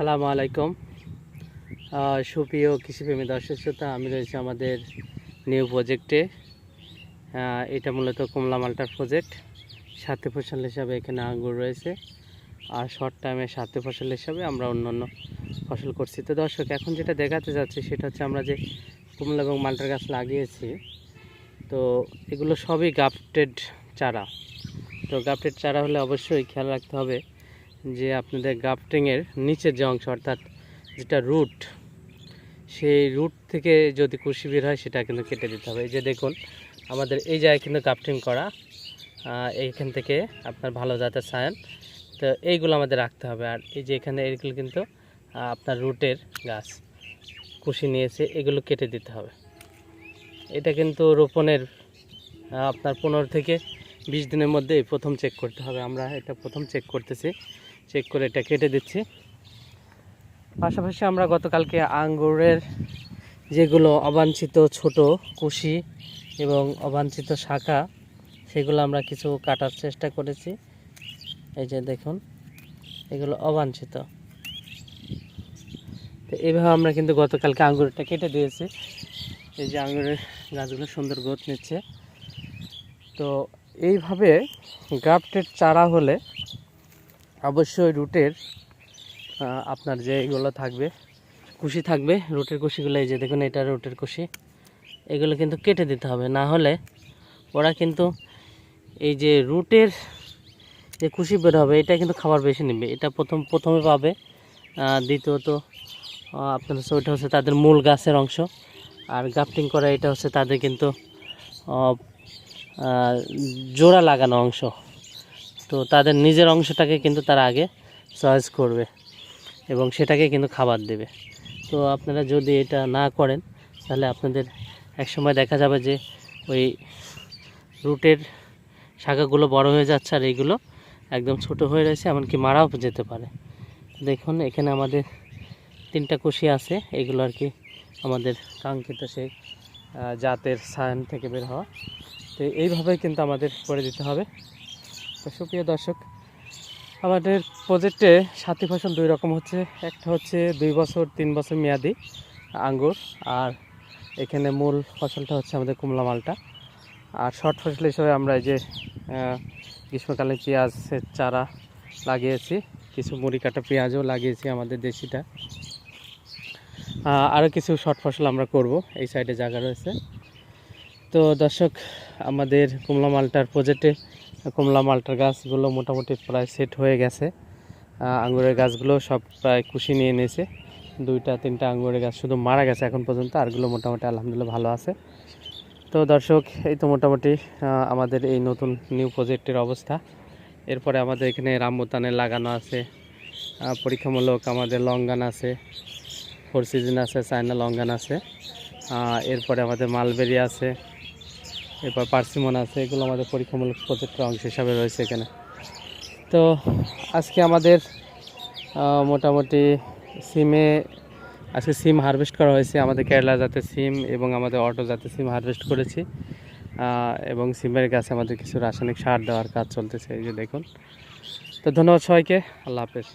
আসসালামু আলাইকুম। সুপ্রিয় কৃষিপ্রেমী দর্শক শ্রোতা, আমি রয়েছি আমাদের নিউ প্রজেক্টে এটা মূলত কমলা মাল্টার প্রজেক্ট সাথে ফসল হিসাবে এখানে আঙ্গুর রয়েছে। আর শর্ট টাইমে সাথে ফসল হিসাবে আমরা অন্যান্য ফসল করছি। তো দর্শক, এখন যেটা দেখাতে যাচ্ছি সেটা হচ্ছে আমরা যে কমলা এবং মাল্টার গাছ লাগিয়েছি, তো এগুলো সবই গাফটেড চারা। তো গাফটেড চারা হলে অবশ্যই খেয়াল রাখতে হবে। যে আপনাদের গাফটিংয়ের নিচের যে অংশ, অর্থাৎ যেটা রুট সেই রুট থেকে যদি কুশি বের হয়, সেটা কিন্তু কেটে দিতে হবে। এই যে দেখুন, আমাদের এই জায়গায় কিন্তু গ্রাফটিং করা এইখান থেকে আপনার ভালো জাতের সায়ন। তো এইগুলো আমাদের রাখতে হবে। আর এই যে এখানে এইগুলো কিন্তু আপনার রুটের গাছ কুশি নিয়েছে, এগুলো কেটে দিতে হবে। এটা কিন্তু রোপণের আপনার পনেরো থেকে বিশ দিনের মধ্যেই প্রথম চেক করতে হবে। আমরা এটা প্রথম চেক করতেছি। চেক করে এটা কেটে দিচ্ছি। পাশাপাশি আমরা গতকালকে আঙ্গুরের যেগুলো অবাঞ্ছিত ছোট কুশি এবং অবাঞ্ছিত শাখা, সেগুলো আমরা কিছু কাটার চেষ্টা করেছি। এই যে দেখুন, এগুলো অবাঞ্ছিত। তো এইভাবে আমরা কিন্তু গতকালকে আঙ্গুরটা কেটে দিয়েছি। এই যে আঙ্গুরের গাছগুলো সুন্দর গ্রোথ নিচ্ছে। তো এইভাবে গ্রাফটেড চারা হলে অবশ্যই রুটের আপনার যে এগুলো থাকবে, কুশি থাকবে, রুটের কুশিগুলো, এই যে দেখুন এটা রুটের কুশি, এগুলো কিন্তু কেটে দিতে হবে। না হলে ওরা কিন্তু এই যে রুটের যে কুশি বের হবে, এটা কিন্তু খাবার বেশি নেবে। এটা প্রথম, প্রথমে পাবে দ্বিতীয়ত আপনার হচ্ছে, ওইটা হচ্ছে তাদের মূল গাছের অংশ। আর গ্রাফটিং করা, এটা হচ্ছে তাদের কিন্তু জোড়া লাগানো অংশ। তো তাদের নিজের অংশটাকে কিন্তু তারা আগে চয়েস করবে এবং সেটাকে কিন্তু খাবার দেবে। তো আপনারা যদি এটা না করেন, তাহলে আপনাদের একসময় দেখা যাবে যে ওই রুটের শাখাগুলো বড় হয়ে যাচ্ছে আর এইগুলো একদম ছোট হয়ে রয়েছে, এমনকি মারাও যেতে পারে। দেখুন, এখানে আমাদের তিনটা কুশি আছে, এগুলো আর কি আমাদের কাঙ্ক্ষিত সেই জাতের সায়ন থেকে বের হওয়া। তো এইভাবেই কিন্তু আমাদের করে দিতে হবে। তো সুপ্রিয় দর্শক, আমাদের প্রজেক্টে সাথী ফসল দুই রকম হচ্ছে। একটা হচ্ছে দুই বছর, তিন বছর মেয়াদি আঙ্গুর, আর এখানে মূল ফসলটা হচ্ছে আমাদের কুমলা মালটা। আর শর্ট ফসল হিসেবে আমরা এই যে গ্রীষ্মকালে পেঁয়াজের চারা লাগিয়েছি, কিছু মুড়ি কাটা পেঁয়াজও লাগিয়েছি আমাদের দেশিটা। আরও কিছু শর্ট ফসল আমরা করব, এই সাইডে জায়গা রয়েছে। তো দর্শক, আমাদের কুমলা মালটার প্রজেক্টে কমলা মালটার গাছগুলো মোটামুটি প্রায় সেট হয়ে গেছে। আহ, আঙ্গুরের গাছগুলো সব প্রায় কুশি নিয়ে নিয়েছে। দুইটা তিনটা আঙ্গুরের গাছ শুধু মারা গেছে এখন পর্যন্ত আরগুলো মোটামুটি আলহামদুলিল্লাহ ভালো আছে। তো দর্শক এই তো মোটামুটি আমাদের এই নতুন নিউ প্রজেক্টের অবস্থা। এরপরে আমাদের এখানে রামবতানে লাগানো আছে। পরীক্ষামূলক আমাদের লঙ্গান আছে। ফোর সিজন আছে চায়না লঙ্গান আছে। এরপরে আমাদের মালবেরি আছে। এরপর পার্সিমন আছে, এগুলো আমাদের পরীক্ষামূলক প্রজেক্টের অংশ হিসাবে রয়েছে এখানে। তো আজকে আমাদের মোটামুটি সিমে, আজকে সিম হারভেস্ট করা হয়েছে। আমাদের কেরালা জাতের সিম এবং আমাদের অটো জাতের সিম হারভেস্ট করেছি। এবং সিমের গাছে আমাদের কিছু রাসায়নিক সার দেওয়ার কাজ চলতেছে, এই যে দেখুন। তো ধন্যবাদ সবাইকে, আল্লাহ হাফেজ।